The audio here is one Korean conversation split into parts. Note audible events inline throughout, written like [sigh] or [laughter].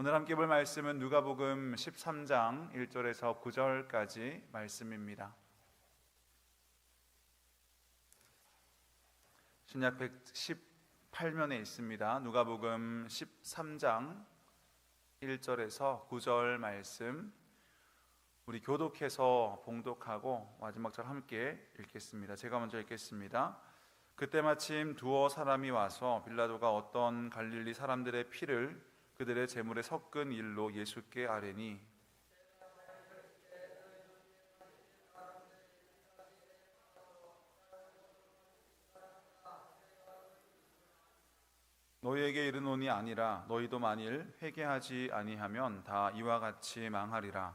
오늘 함께 볼 말씀은 누가복음 13장 1절에서 9절까지 말씀입니다. 신약 118면에 있습니다. 누가복음 13장 1절에서 9절 말씀 우리 교독해서 봉독하고 마지막 절 함께 읽겠습니다. 제가 먼저 읽겠습니다. 그때 마침 두어 사람이 와서 빌라도가 어떤 갈릴리 사람들의 피를 그들의 재물에 섞은 일로 예수께 아뢰니 너희에게 이르노니 아니라 너희도 만일 회개하지 아니하면 다 이와 같이 망하리라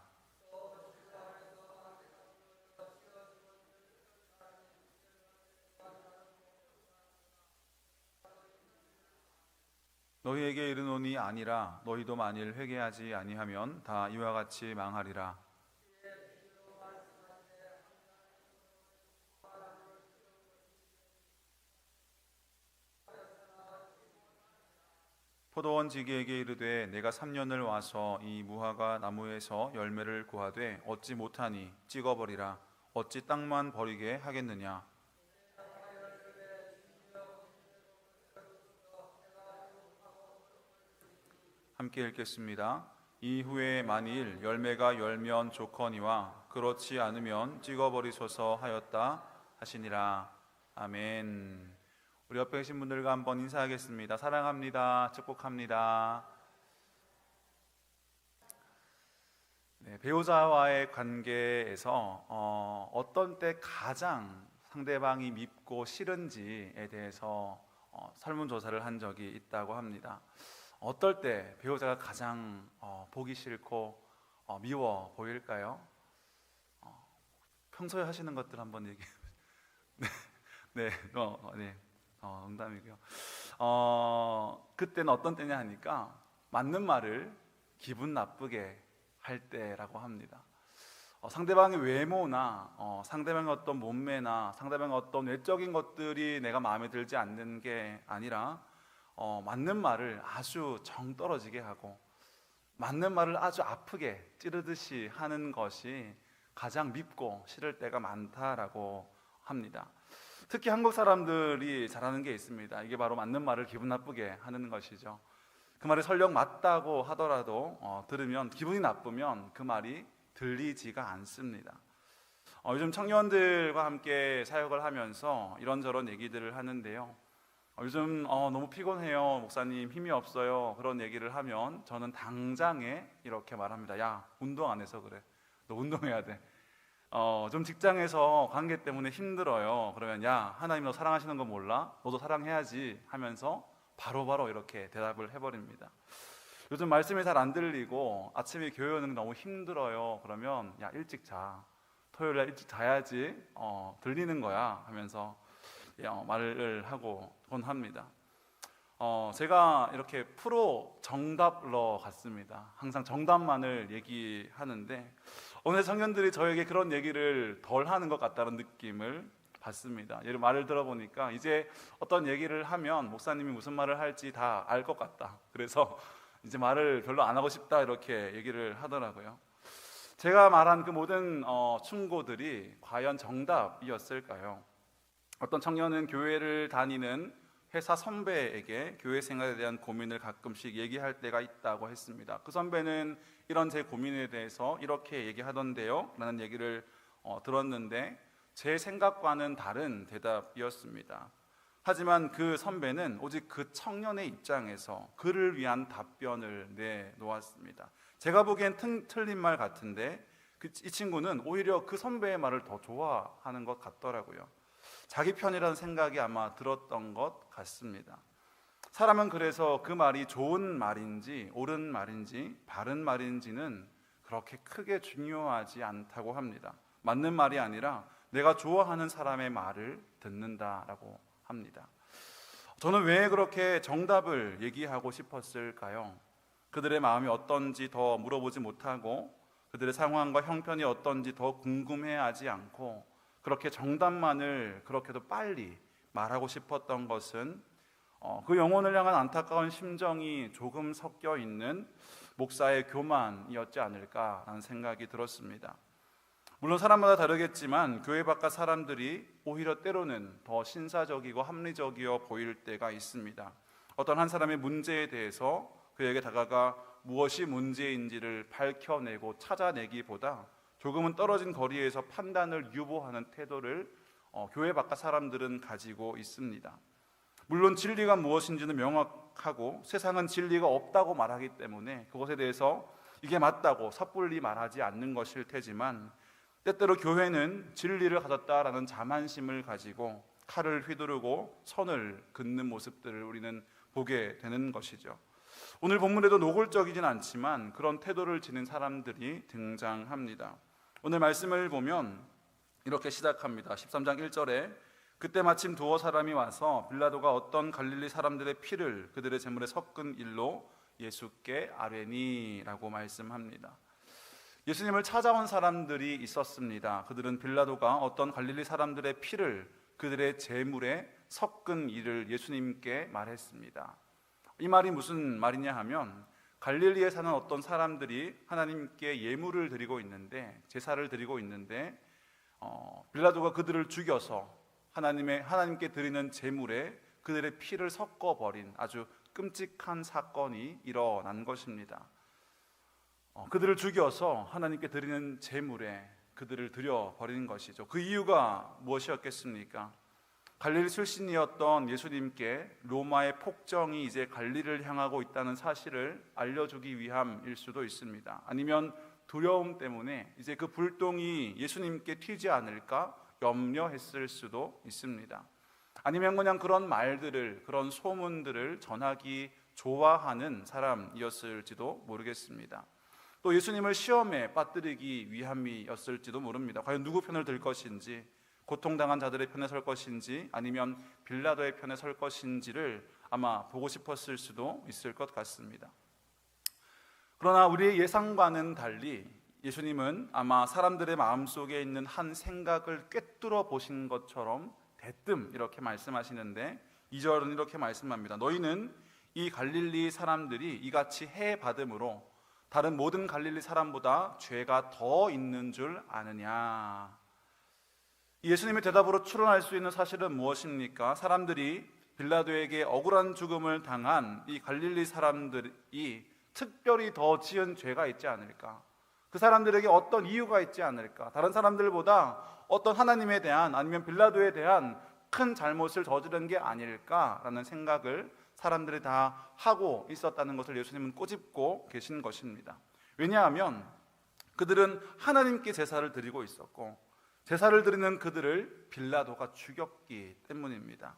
너희에게 이르노니 아니라 너희도 만일 회개하지 아니하면 다 이와 같이 망하리라. 포도원 지기에게 이르되 내가 3년을 와서 이 무화과 나무에서 열매를 구하되 얻지 못하니 찍어버리라. 어찌 땅만 버리게 하겠느냐 함께 읽겠습니다. 이후에 만일 열매가 열면 좋거니와 그렇지 않으면 찍어버리소서 하였다 하시니라. 아멘. 우리 옆에 계신 분들과 한번 인사하겠습니다. 사랑합니다. 축복합니다. 네, 배우자와의 관계에서 어, 어떤 때 가장 상대방이 밉고 싫은지에 대해서 어, 설문조사를 한 적이 있다고 합니다. 어떨 때 배우자가 가장 어, 보기 싫고 어, 미워 보일까요? 어, 평소에 하시는 것들 한번 얘기해. [laughs] 네, 네, 어, 어, 네, 어, 농담이고요. 어, 그때는 어떤 때냐 하니까 맞는 말을 기분 나쁘게 할 때라고 합니다. 어, 상대방의 외모나 어, 상대방의 어떤 몸매나 상대방의 어떤 외적인 것들이 내가 마음에 들지 않는 게 아니라 어, 맞는 말을 아주 정 떨어지게 하고 맞는 말을 아주 아프게 찌르듯이 하는 것이 가장 밉고 싫을 때가 많다라고 합니다. 특히 한국 사람들이 잘하는 게 있습니다. 이게 바로 맞는 말을 기분 나쁘게 하는 것이죠. 그 말이 설령 맞다고 하더라도 어, 들으면 기분이 나쁘면 그 말이 들리지가 않습니다. 어, 요즘 청년들과 함께 사역을 하면서 이런저런 얘기들을 하는데요. 어, 요즘 어, 너무 피곤해요, 목사님 힘이 없어요. 그런 얘기를 하면 저는 당장에 이렇게 말합니다. 야 운동 안 해서 그래. 너 운동해야 돼. 어, 좀 직장에서 관계 때문에 힘들어요. 그러면 야 하나님 너 사랑하시는 거 몰라? 너도 사랑해야지 하면서 바로바로 이렇게 대답을 해버립니다. 요즘 말씀이 잘 안 들리고 아침에 교회 오는 게 너무 힘들어요. 그러면 야 일찍 자. 토요일 날 일찍 자야지 어, 들리는 거야 하면서 어, 말을 하고 권합니다. 어, 제가 이렇게 프로 정답러 같습니다. 항상 정답만을 얘기하는데 오늘 청년들이 저에게 그런 얘기를 덜 하는 것 같다는 느낌을 받습니다. 예를 말을 들어보니까 이제 어떤 얘기를 하면 목사님이 무슨 말을 할지 다 알 것 같다. 그래서 이제 말을 별로 안 하고 싶다 이렇게 얘기를 하더라고요. 제가 말한 그 모든 어, 충고들이 과연 정답이었을까요? 어떤 청년은 교회를 다니는 회사 선배에게 교회 생활에 대한 고민을 가끔씩 얘기할 때가 있다고 했습니다. 그 선배는 이런 제 고민에 대해서 이렇게 얘기하던데요. 라는 얘기를 어, 들었는데 제 생각과는 다른 대답이었습니다. 하지만 그 선배는 오직 그 청년의 입장에서 그를 위한 답변을 내놓았습니다. 제가 보기엔 튼, 틀린 말 같은데 그, 이 친구는 오히려 그 선배의 말을 더 좋아하는 것 같더라고요. 자기 편이라는 생각이 아마 들었던 것 같습니다. 사람은 그래서 그 말이 좋은 말인지 옳은 말인지 바른 말인지는 그렇게 크게 중요하지 않다고 합니다. 맞는 말이 아니라 내가 좋아하는 사람의 말을 듣는다라고 합니다. 저는 왜 그렇게 정답을 얘기하고 싶었을까요? 그들의 마음이 어떤지 더 물어보지 못하고 그들의 상황과 형편이 어떤지 더 궁금해하지 않고 그렇게 정답만을 그렇게도 빨리 말하고 싶었던 것은 어, 그 영혼을 향한 안타까운 심정이 조금 섞여 있는 목사의 교만이었지 않을까라는 생각이 들었습니다. 물론 사람마다 다르겠지만 교회 바깥 사람들이 오히려 때로는 더 신사적이고 합리적이어 보일 때가 있습니다. 어떤 한 사람의 문제에 대해서 그에게 다가가 무엇이 문제인지를 밝혀내고 찾아내기보다 조금은 떨어진 거리에서 판단을 유보하는 태도를 어, 교회 바깥 사람들은 가지고 있습니다. 물론 진리가 무엇인지는 명확하고 세상은 진리가 없다고 말하기 때문에 그것에 대해서 이게 맞다고 섣불리 말하지 않는 것일 테지만 때때로 교회는 진리를 가졌다라는 자만심을 가지고 칼을 휘두르고 선을 긋는 모습들을 우리는 보게 되는 것이죠. 오늘 본문에도 노골적이진 않지만 그런 태도를 지닌 사람들이 등장합니다. 오늘 말씀을 보면 이렇게 시작합니다. 13장 1절에 그때 마침 두어 사람이 와서 빌라도가 어떤 갈릴리 사람들의 피를 그들의 재물에 섞은 일로 예수께 아뢰니라고 말씀합니다. 예수님을 찾아온 사람들이 있었습니다. 그들은 빌라도가 어떤 갈릴리 사람들의 피를 그들의 재물에 섞은 일을 예수님께 말했습니다. 이 말이 무슨 말이냐 하면 갈릴리에 사는 어떤 사람들이 하나님께 예물을 드리고 있는데 제사를 드리고 있는데 어, 빌라도가 그들을 죽여서 하나님의 하나님께 드리는 제물에 그들의 피를 섞어 버린 아주 끔찍한 사건이 일어난 것입니다. 어, 그들을 죽여서 하나님께 드리는 제물에 그들을 드려 버리는 것이죠. 그 이유가 무엇이었겠습니까? 갈릴리 출신이었던 예수님께 로마의 폭정이 이제 갈릴리를 향하고 있다는 사실을 알려주기 위함일 수도 있습니다. 아니면 두려움 때문에 이제 그 불똥이 예수님께 튀지 않을까 염려했을 수도 있습니다. 아니면 그냥 그런 말들을 그런 소문들을 전하기 좋아하는 사람이었을지도 모르겠습니다. 또 예수님을 시험에 빠뜨리기 위함이었을지도 모릅니다. 과연 누구 편을 들 것인지, 고통당한 자들의 편에 설 것인지, 아니면 빌라도의 편에 설 것인지를 아마 보고 싶었을 수도 있을 것 같습니다. 그러나 우리의 예상과는 달리 예수님은 아마 사람들의 마음속에 있는 한 생각을 꿰뚫어 보신 것처럼 대뜸 이렇게 말씀하시는데 2절은 이렇게 말씀합니다. 너희는 이 갈릴리 사람들이 이같이 해 받음으로 다른 모든 갈릴리 사람보다 죄가 더 있는 줄 아느냐? 예수님의 대답으로 추론할 수 있는 사실은 무엇입니까? 사람들이 빌라도에게 억울한 죽음을 당한 이 갈릴리 사람들이 특별히 더 지은 죄가 있지 않을까? 그 사람들에게 어떤 이유가 있지 않을까? 다른 사람들보다 어떤 하나님에 대한 아니면 빌라도에 대한 큰 잘못을 저지른 게 아닐까라는 생각을 사람들이 다 하고 있었다는 것을 예수님은 꼬집고 계신 것입니다. 왜냐하면 그들은 하나님께 제사를 드리고 있었고 제사를 드리는 그들을 빌라도가 죽였기 때문입니다.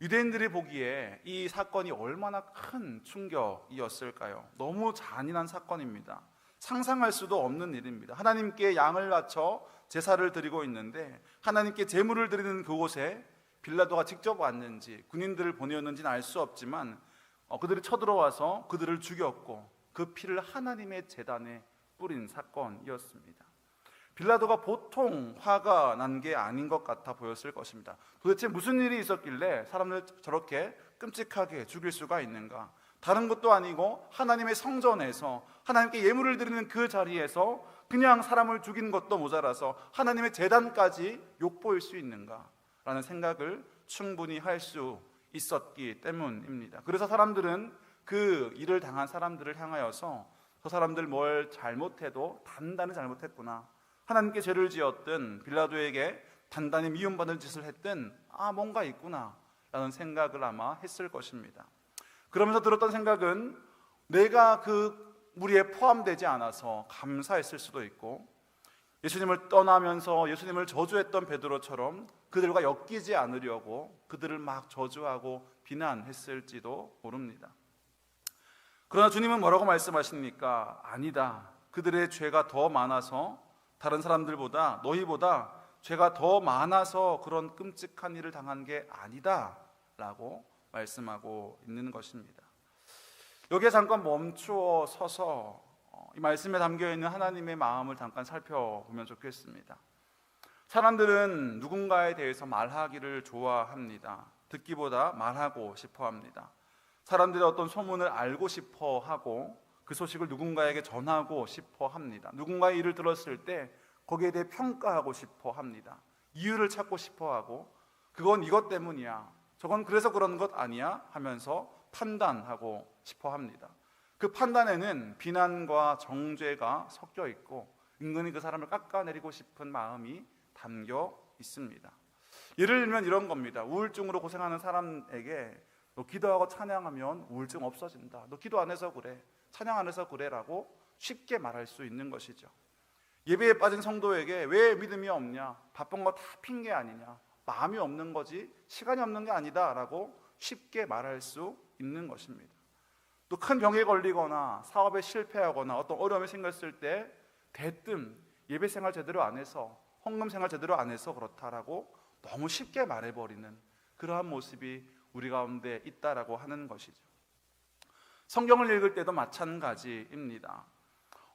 유대인들이 보기에 이 사건이 얼마나 큰 충격이었을까요? 너무 잔인한 사건입니다. 상상할 수도 없는 일입니다. 하나님께 양을 바쳐 제사를 드리고 있는데 하나님께 제물을 드리는 그곳에 빌라도가 직접 왔는지 군인들을 보내었는지는 알 수 없지만 어, 그들이 쳐들어와서 그들을 죽였고 그 피를 하나님의 재단에 뿌린 사건이었습니다. 빌라도가 보통 화가 난 게 아닌 것 같아 보였을 것입니다. 도대체 무슨 일이 있었길래 사람을 저렇게 끔찍하게 죽일 수가 있는가? 다른 것도 아니고 하나님의 성전에서 하나님께 예물을 드리는 그 자리에서 그냥 사람을 죽인 것도 모자라서 하나님의 재단까지 욕보일 수 있는가? 라는 생각을 충분히 할 수 있었기 때문입니다. 그래서 사람들은 그 일을 당한 사람들을 향하여서 저 사람들 뭘 잘못해도 단단히 잘못했구나. 하나님께 죄를 지었든 빌라도에게 단단히 미움받을 짓을 했든 아 뭔가 있구나 라는 생각을 아마 했을 것입니다. 그러면서 들었던 생각은 내가 그 무리에 포함되지 않아서 감사했을 수도 있고 예수님을 떠나면서 예수님을 저주했던 베드로처럼 그들과 엮이지 않으려고 그들을 막 저주하고 비난했을지도 모릅니다. 그러나 주님은 뭐라고 말씀하십니까? 아니다. 그들의 죄가 더 많아서 다른 사람들보다 너희보다 죄가 더 많아서 그런 끔찍한 일을 당한 게 아니다라고 말씀하고 있는 것입니다. 여기에 잠깐 멈추어 서서 어, 이 말씀에 담겨 있는 하나님의 마음을 잠깐 살펴보면 좋겠습니다. 사람들은 누군가에 대해서 말하기를 좋아합니다. 듣기보다 말하고 싶어 합니다. 사람들이 어떤 소문을 알고 싶어 하고 그 소식을 누군가에게 전하고 싶어 합니다. 누군가의 일을 들었을 때 거기에 대해 평가하고 싶어 합니다. 이유를 찾고 싶어 하고 그건 이것 때문이야. 저건 그래서 그런 것 아니야 하면서 판단하고 싶어 합니다. 그 판단에는 비난과 정죄가 섞여 있고 은근히 그 사람을 깎아내리고 싶은 마음이 담겨 있습니다. 예를 들면 이런 겁니다. 우울증으로 고생하는 사람에게 너 기도하고 찬양하면 우울증 없어진다. 너 기도 안 해서 그래. 찬양 안 해서 그래라고 쉽게 말할 수 있는 것이죠. 예배에 빠진 성도에게 왜 믿음이 없냐? 바쁜 거 다 핑계 아니냐? 마음이 없는 거지 시간이 없는 게 아니다라고 쉽게 말할 수 있는 것입니다. 또 큰 병에 걸리거나 사업에 실패하거나 어떤 어려움이 생겼을 때 대뜸 예배 생활 제대로 안 해서 헌금 생활 제대로 안 해서 그렇다라고 너무 쉽게 말해버리는 그러한 모습이 우리 가운데 있다라고 하는 것이죠. 성경을 읽을 때도 마찬가지입니다.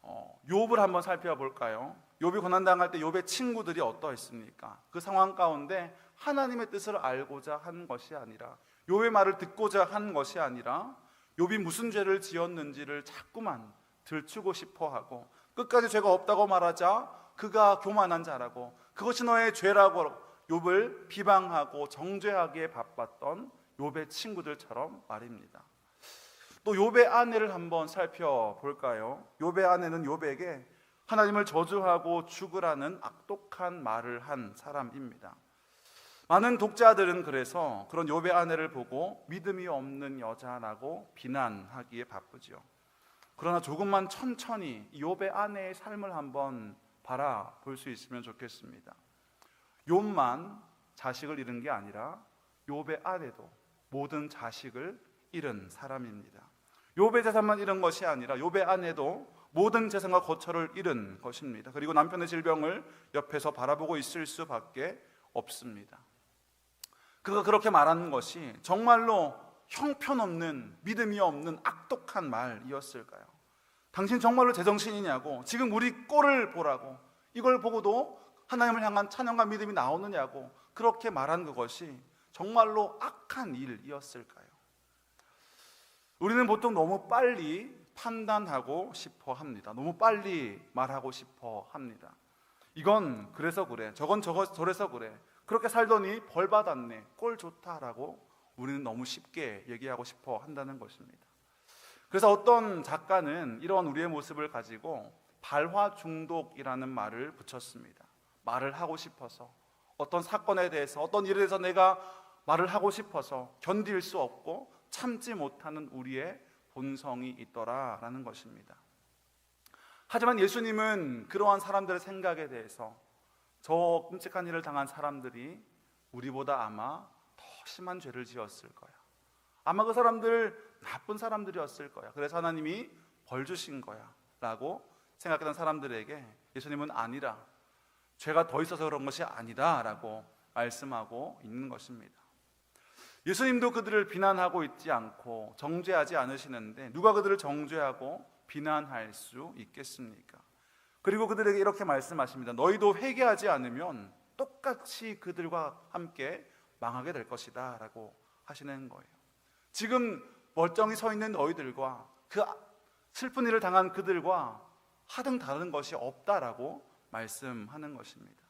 어, 욥을 한번 살펴볼까요? 욥이 고난 당할 때 욥의 친구들이 어떠했습니까? 그 상황 가운데 하나님의 뜻을 알고자 한 것이 아니라 욥의 말을 듣고자 한 것이 아니라 욥이 무슨 죄를 지었는지를 자꾸만 들추고 싶어 하고 끝까지 죄가 없다고 말하자 그가 교만한 자라고 그것이 너의 죄라고 욥을 비방하고 정죄하기에 바빴던 욥의 친구들처럼 말입니다. 또 욥의 아내를 한번 살펴볼까요? 욥의 아내는 욥에게 하나님을 저주하고 죽으라는 악독한 말을 한 사람입니다. 많은 독자들은 그래서 그런 욥의 아내를 보고 믿음이 없는 여자라고 비난하기에 바쁘죠. 그러나 조금만 천천히 욥의 아내의 삶을 한번 바라볼 수 있으면 좋겠습니다. 욥만 자식을 잃은 게 아니라 욥의 아내도 모든 자식을 잃은 사람입니다. 욥의 재산만 잃은 것이 아니라 욥의 아내도 모든 재산과 거처를 잃은 것입니다. 그리고 남편의 질병을 옆에서 바라보고 있을 수밖에 없습니다. 그가 그렇게 말하는 것이 정말로 형편없는 믿음이 없는 악독한 말이었을까요? 당신 정말로 제정신이냐고 지금 우리 꼴을 보라고 이걸 보고도 하나님을 향한 찬양과 믿음이 나오느냐고 그렇게 말한 그것이 정말로 악한 일이었을까요? 우리는 보통 너무 빨리 판단하고 싶어 합니다. 너무 빨리 말하고 싶어 합니다. 이건 그래서 그래. 저건 저거 저래서 그래. 그렇게 살더니 벌 받았네. 꼴 좋다라고 우리는 너무 쉽게 얘기하고 싶어 한다는 것입니다. 그래서 어떤 작가는 이런 우리의 모습을 가지고 발화 중독이라는 말을 붙였습니다. 말을 하고 싶어서 어떤 사건에 대해서 어떤 일에 대해서 내가 말을 하고 싶어서 견딜 수 없고 참지 못하는 우리의 본성이 있더라라는 것입니다. 하지만 예수님은 그러한 사람들의 생각에 대해서 저 끔찍한 일을 당한 사람들이 우리보다 아마 더 심한 죄를 지었을 거야. 아마 그 사람들 나쁜 사람들이었을 거야. 그래서 하나님이 벌 주신 거야. 라고 생각했던 사람들에게 예수님은 아니라 죄가 더 있어서 그런 것이 아니다. 라고 말씀하고 있는 것입니다. 예수님도 그들을 비난하고 있지 않고 정죄하지 않으시는데 누가 그들을 정죄하고 비난할 수 있겠습니까? 그리고 그들에게 이렇게 말씀하십니다. 너희도 회개하지 않으면 똑같이 그들과 함께 망하게 될 것이다. 라고 하시는 거예요. 지금 멀쩡히 서 있는 너희들과 그 슬픈 일을 당한 그들과 하등 다른 것이 없다라고 말씀하는 것입니다.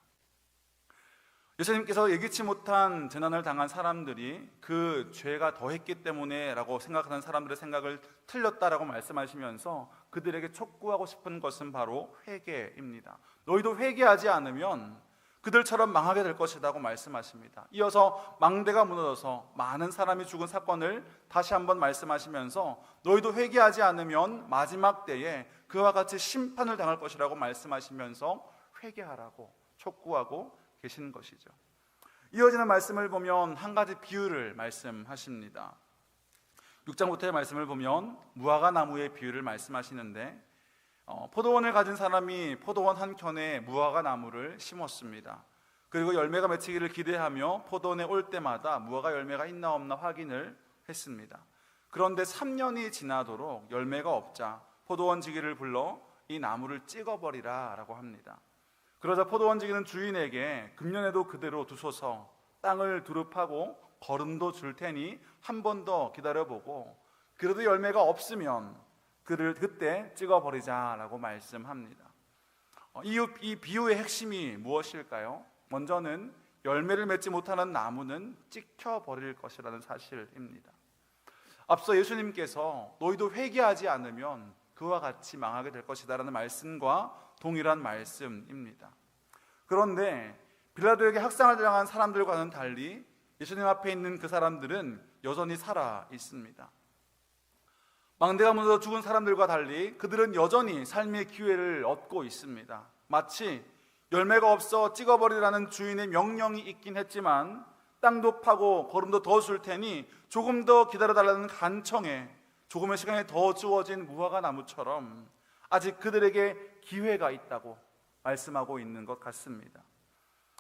예수님께서 예기치 못한 재난을 당한 사람들이 그 죄가 더했기 때문에라고 생각하는 사람들의 생각을 틀렸다라고 말씀하시면서 그들에게 촉구하고 싶은 것은 바로 회개입니다. 너희도 회개하지 않으면 그들처럼 망하게 될 것이라고 말씀하십니다. 이어서 망대가 무너져서 많은 사람이 죽은 사건을 다시 한번 말씀하시면서 너희도 회개하지 않으면 마지막 때에 그와 같이 심판을 당할 것이라고 말씀하시면서 회개하라고 촉구하고 계신 것이죠. 이어지는 말씀을 보면 한 가지 비유를 말씀하십니다. 6장부터의 말씀을 보면 무화과 나무의 비유를 말씀하시는데 어, 포도원을 가진 사람이 포도원 한 켠에 무화과 나무를 심었습니다. 그리고 열매가 맺히기를 기대하며 포도원에 올 때마다 무화과 열매가 있나 없나 확인을 했습니다. 그런데 3년이 지나도록 열매가 없자 포도원 지기를 불러 이 나무를 찍어버리라 라고 합니다. 그러자 포도원 지기는 주인에게 금년에도 그대로 두소서 땅을 두릅하고 거름도 줄 테니 한 번 더 기다려보고 그래도 열매가 없으면 그를 그때 찍어버리자라고 말씀합니다. 어, 이, 이 비유의 핵심이 무엇일까요? 먼저는 열매를 맺지 못하는 나무는 찍혀버릴 것이라는 사실입니다. 앞서 예수님께서 너희도 회개하지 않으면 그와 같이 망하게 될 것이다라는 말씀과 동일한 말씀입니다. 그런데 빌라도에게 학상을 당한 사람들과는 달리 예수님 앞에 있는 그 사람들은 여전히 살아 있습니다. 망대가 무너져 죽은 사람들과 달리 그들은 여전히 삶의 기회를 얻고 있습니다. 마치 열매가 없어 찍어버리라는 주인의 명령이 있긴 했지만 땅도 파고 거름도 더 줄 테니 조금 더 기다려달라는 간청에 조금의 시간이 더 주어진 무화과 나무처럼 아직 그들에게 기회가 있다고 말씀하고 있는 것 같습니다.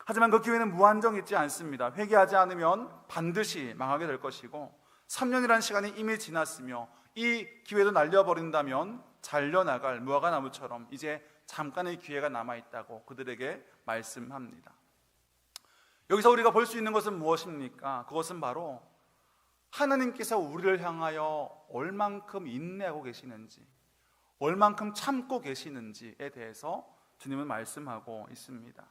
하지만 그 기회는 무한정 있지 않습니다. 회개하지 않으면 반드시 망하게 될 것이고 3년이라는 시간이 이미 지났으며 이 기회도 날려버린다면 잘려나갈 무화과 나무처럼 이제 잠깐의 기회가 남아 있다고 그들에게 말씀합니다. 여기서 우리가 볼 수 있는 것은 무엇입니까? 그것은 바로 하나님께서 우리를 향하여 얼만큼 인내하고 계시는지, 얼만큼 참고 계시는지에 대해서 주님은 말씀하고 있습니다.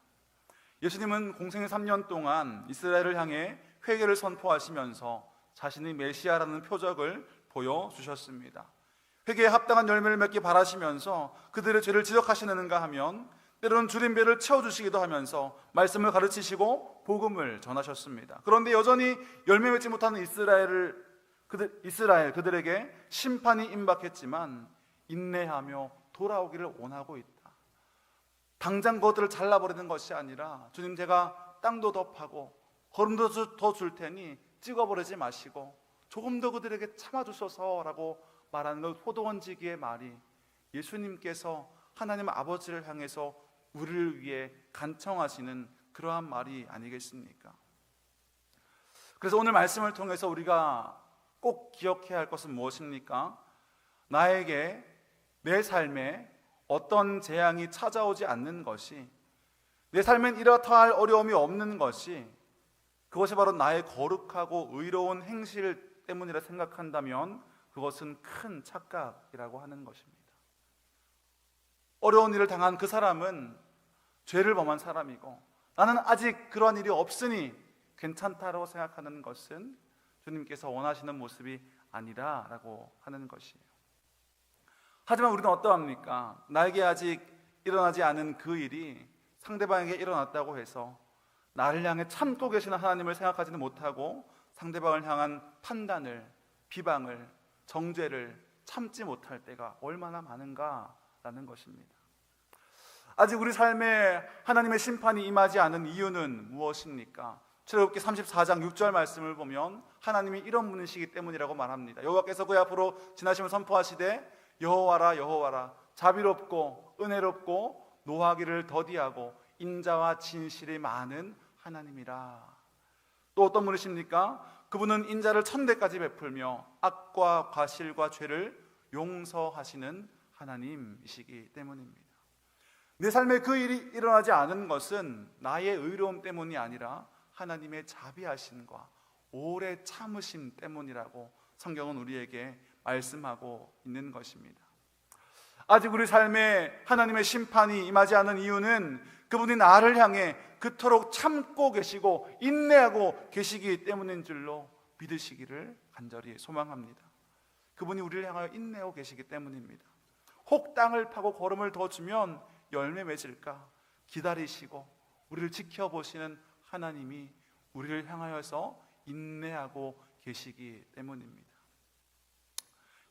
예수님은 공생의 3년 동안 이스라엘을 향해 회개를 선포하시면서 자신이 메시아라는 표적을 보여 주셨습니다. 회개에 합당한 열매를 맺기 바라시면서 그들의 죄를 지적하시는가 하면 때로는 주림배를 채워주시기도 하면서 말씀을 가르치시고 복음을 전하셨습니다. 그런데 여전히 열매 맺지 못하는 이스라엘을 그들, 이스라엘 그들에게 심판이 임박했지만 인내하며 돌아오기를 원하고 있다. 당장 그것들을 잘라버리는 것이 아니라 주님 제가 땅도 더 파고 거름도 더 줄 테니 찍어버리지 마시고 조금 더 그들에게 참아주소서라고 말하는 것 호도원지기의 말이 예수님께서 하나님 아버지를 향해서 우리를 위해 간청하시는 그러한 말이 아니겠습니까? 그래서 오늘 말씀을 통해서 우리가 꼭 기억해야 할 것은 무엇입니까? 나에게 내 삶에 어떤 재앙이 찾아오지 않는 것이 내 삶엔 이렇다 할 어려움이 없는 것이 그것이 바로 나의 거룩하고 의로운 행실 때문이라 생각한다면 그것은 큰 착각이라고 하는 것입니다. 어려운 일을 당한 그 사람은 죄를 범한 사람이고 나는 아직 그러한 일이 없으니 괜찮다고 생각하는 것은 주님께서 원하시는 모습이 아니라라고 하는 것이에요. 하지만 우리는 어떠합니까? 나에게 아직 일어나지 않은 그 일이 상대방에게 일어났다고 해서 나를 향해 참고 계시는 하나님을 생각하지는 못하고 상대방을 향한 판단을, 비방을, 정죄를 참지 못할 때가 얼마나 많은가라는 것입니다. 아직 우리 삶에 하나님의 심판이 임하지 않은 이유는 무엇입니까? 출애굽기 34장 6절 말씀을 보면 하나님이 이런 분이시기 때문이라고 말합니다. 여호와께서 그의 앞으로 지나시면 선포하시되 여호와라 여호와라 자비롭고 은혜롭고 노하기를 더디하고 인자와 진실이 많은 하나님이라. 또 어떤 분이십니까? 그분은 인자를 천대까지 베풀며 악과 과실과 죄를 용서하시는 하나님이시기 때문입니다. 내 삶에 그 일이 일어나지 않은 것은 나의 의로움 때문이 아니라 하나님의 자비하심과 오래 참으심 때문이라고 성경은 우리에게 말씀하고 있는 것입니다. 아직 우리 삶에 하나님의 심판이 임하지 않은 이유는 그분이 나를 향해 그토록 참고 계시고 인내하고 계시기 때문인 줄로 믿으시기를 간절히 소망합니다. 그분이 우리를 향하여 인내하고 계시기 때문입니다. 혹 땅을 파고 걸음을 더 주면 열매 맺을까 기다리시고 우리를 지켜보시는 하나님이 우리를 향하여서 인내하고 계시기 때문입니다.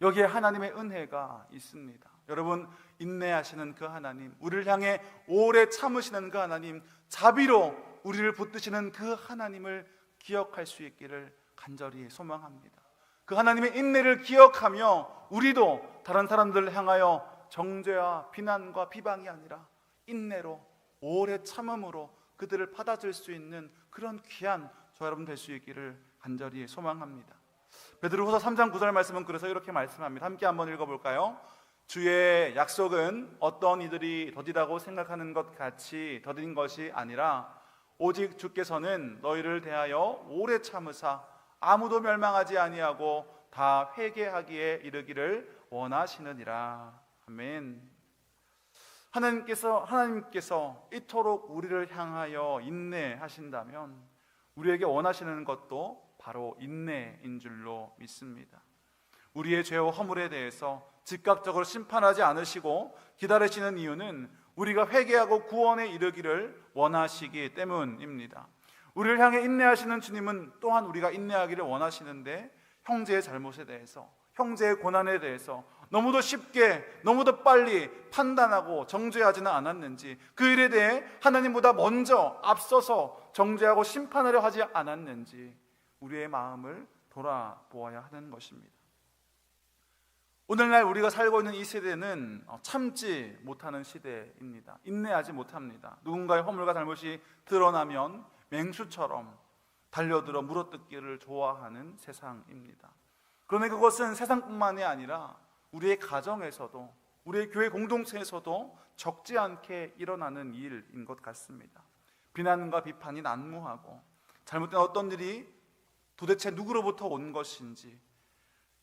여기에 하나님의 은혜가 있습니다. 여러분 인내하시는 그 하나님, 우리를 향해 오래 참으시는 그 하나님, 자비로 우리를 붙드시는 그 하나님을 기억할 수 있기를 간절히 소망합니다. 그 하나님의 인내를 기억하며 우리도 다른 사람들을 향하여 정죄와 비난과 비방이 아니라 인내로 오래 참음으로 그들을 받아줄 수 있는 그런 귀한 저 여러분 될 수 있기를 간절히 소망합니다. 베드로후서 3장 9절 말씀은 그래서 이렇게 말씀합니다. 함께 한번 읽어 볼까요? 주의 약속은 어떤 이들이 더디다고 생각하는 것 같이 더딘 것이 아니라 오직 주께서는 너희를 대하여 오래 참으사 아무도 멸망하지 아니하고 다 회개하기에 이르기를 원하시느니라. 아멘. 하나님께서 하나님께서 이토록 우리를 향하여 인내하신다면 우리에게 원하시는 것도 바로 인내인 줄로 믿습니다. 우리의 죄와 허물에 대해서 즉각적으로 심판하지 않으시고 기다리시는 이유는 우리가 회개하고 구원에 이르기를 원하시기 때문입니다. 우리를 향해 인내하시는 주님은 또한 우리가 인내하기를 원하시는데 형제의 잘못에 대해서 형제의 고난에 대해서 너무도 쉽게 너무도 빨리 판단하고 정죄하지는 않았는지 그 일에 대해 하나님보다 먼저 앞서서 정죄하고 심판하려 하지 않았는지 우리의 마음을 돌아보아야 하는 것입니다. 오늘날 우리가 살고 있는 이 세대는 어, 참지 못하는 시대입니다. 인내하지 못합니다. 누군가의 허물과 잘못이 드러나면 맹수처럼 달려들어 물어뜯기를 좋아하는 세상입니다. 그런데 그것은 세상뿐만이 아니라 우리의 가정에서도 우리의 교회 공동체에서도 적지 않게 일어나는 일인 것 같습니다. 비난과 비판이 난무하고 잘못된 어떤 일이 도대체 누구로부터 온 것인지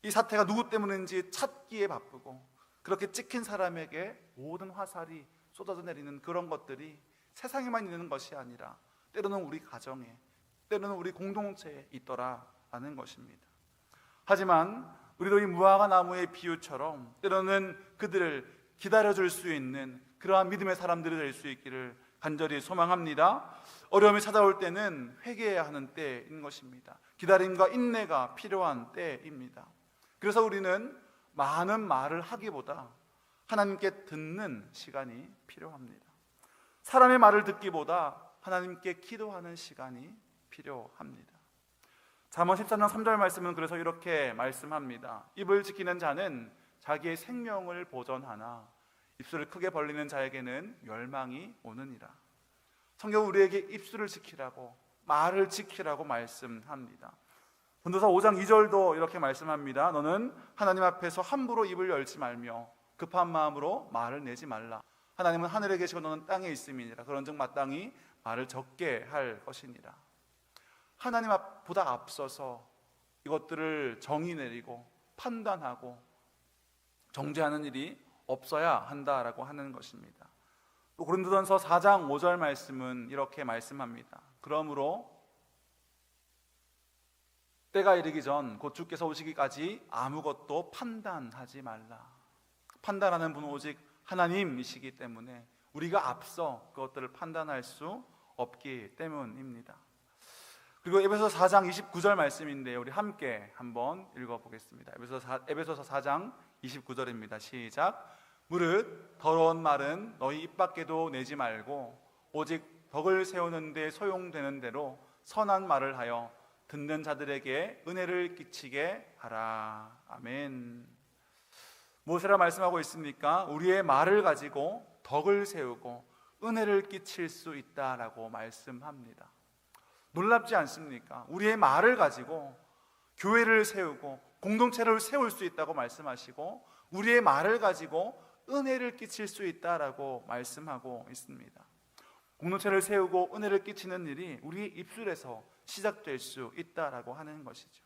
이 사태가 누구 때문인지 찾기에 바쁘고 그렇게 찍힌 사람에게 모든 화살이 쏟아져 내리는 그런 것들이 세상에만 있는 것이 아니라 때로는 우리 가정에 때로는 우리 공동체에 있더라라는 것입니다. 하지만 우리도 이 무화과 나무의 비유처럼 때로는 그들을 기다려줄 수 있는 그러한 믿음의 사람들이 될 수 있기를 간절히 소망합니다. 어려움이 찾아올 때는 회개해야 하는 때인 것입니다. 기다림과 인내가 필요한 때입니다. 그래서 우리는 많은 말을 하기보다 하나님께 듣는 시간이 필요합니다. 사람의 말을 듣기보다 하나님께 기도하는 시간이 필요합니다. 잠언 14장 3절 말씀은 그래서 이렇게 말씀합니다. 입을 지키는 자는 자기의 생명을 보전하나 입술을 크게 벌리는 자에게는 멸망이 오느니라. 성경 우리에게 입술을 지키라고 말을 지키라고 말씀합니다. 본도사 5장 2절도 이렇게 말씀합니다. 너는 하나님 앞에서 함부로 입을 열지 말며 급한 마음으로 말을 내지 말라. 하나님은 하늘에 계시고 너는 땅에 있음이니라. 그런즉 마땅히 말을 적게 할 것이니라. 하나님 앞보다 앞서서 이것들을 정의 내리고 판단하고 정죄하는 일이 없어야 한다라고 하는 것입니다. 또 고린도전서 4장 5절 말씀은 이렇게 말씀합니다. 그러므로 때가 이르기 전 곧 주께서 오시기까지 아무것도 판단하지 말라. 판단하는 분은 오직 하나님이시기 때문에 우리가 앞서 그것들을 판단할 수 없기 때문입니다. 그리고 에베소 4장 29절 말씀인데 우리 함께 한번 읽어 보겠습니다. 에베소 4, 에베소서 4장 29절입니다. 시작. 무릇 더러운 말은 너희 입 밖에도 내지 말고 오직 덕을 세우는 데 소용되는 대로 선한 말을 하여 듣는 자들에게 은혜를 끼치게 하라. 아멘. 무엇이라 말씀하고 있습니까? 우리의 말을 가지고 덕을 세우고 은혜를 끼칠 수 있다라고 말씀합니다. 놀랍지 않습니까? 우리의 말을 가지고 교회를 세우고 공동체를 세울 수 있다고 말씀하시고 우리의 말을 가지고 은혜를 끼칠 수 있다라고 말씀하고 있습니다. 공동체를 세우고 은혜를 끼치는 일이 우리 입술에서 시작될 수 있다라고 하는 것이죠.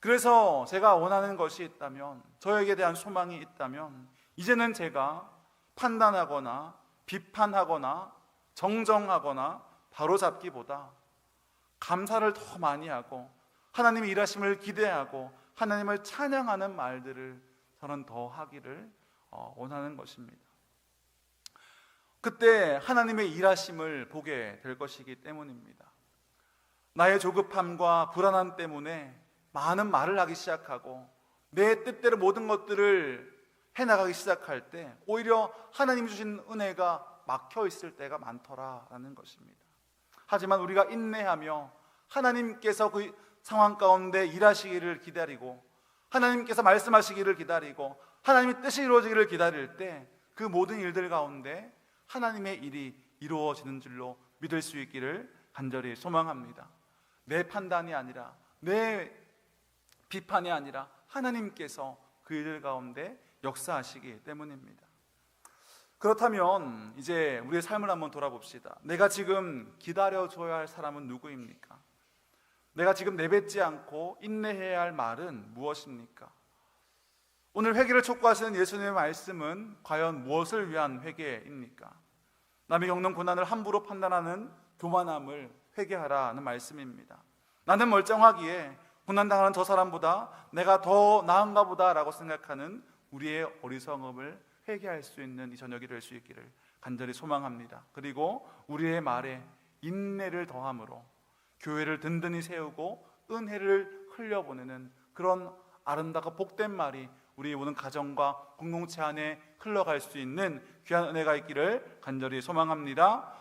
그래서 제가 원하는 것이 있다면 저에게 대한 소망이 있다면 이제는 제가 판단하거나 비판하거나 정정하거나 바로잡기보다 감사를 더 많이 하고 하나님의 일하심을 기대하고 하나님을 찬양하는 말들을 저는 더 하기를 어, 원하는 것입니다. 그때 하나님의 일하심을 보게 될 것이기 때문입니다. 나의 조급함과 불안함 때문에 많은 말을 하기 시작하고 내 뜻대로 모든 것들을 해나가기 시작할 때 오히려 하나님 주신 은혜가 막혀 있을 때가 많더라라는 것입니다. 하지만 우리가 인내하며 하나님께서 그 상황 가운데 일하시기를 기다리고 하나님께서 말씀하시기를 기다리고 하나님의 뜻이 이루어지기를 기다릴 때 그 모든 일들 가운데 하나님의 일이 이루어지는 줄로 믿을 수 있기를 간절히 소망합니다. 내 판단이 아니라 내 비판이 아니라 하나님께서 그일 가운데 역사하시기 때문입니다. 그렇다면 이제 우리의 삶을 한번 돌아봅시다. 내가 지금 기다려줘야 할 사람은 누구입니까? 내가 지금 내뱉지 않고 인내해야 할 말은 무엇입니까? 오늘 회개를 촉구하시는 예수님의 말씀은 과연 무엇을 위한 회개입니까? 남이 겪는 고난을 함부로 판단하는 교만함을 회개하라는 말씀입니다. 나는 멀쩡하기에 고난당하는 저 사람보다 내가 더 나은가 보다라고 생각하는 우리의 어리석음을 회개할 수 있는 이 저녁이 될 수 있기를 간절히 소망합니다. 그리고 우리의 말에 인내를 더함으로 교회를 든든히 세우고 은혜를 흘려보내는 그런 아름다고 복된 말이 우리 모든 가정과 공동체 안에 흘러갈 수 있는 귀한 은혜가 있기를 간절히 소망합니다.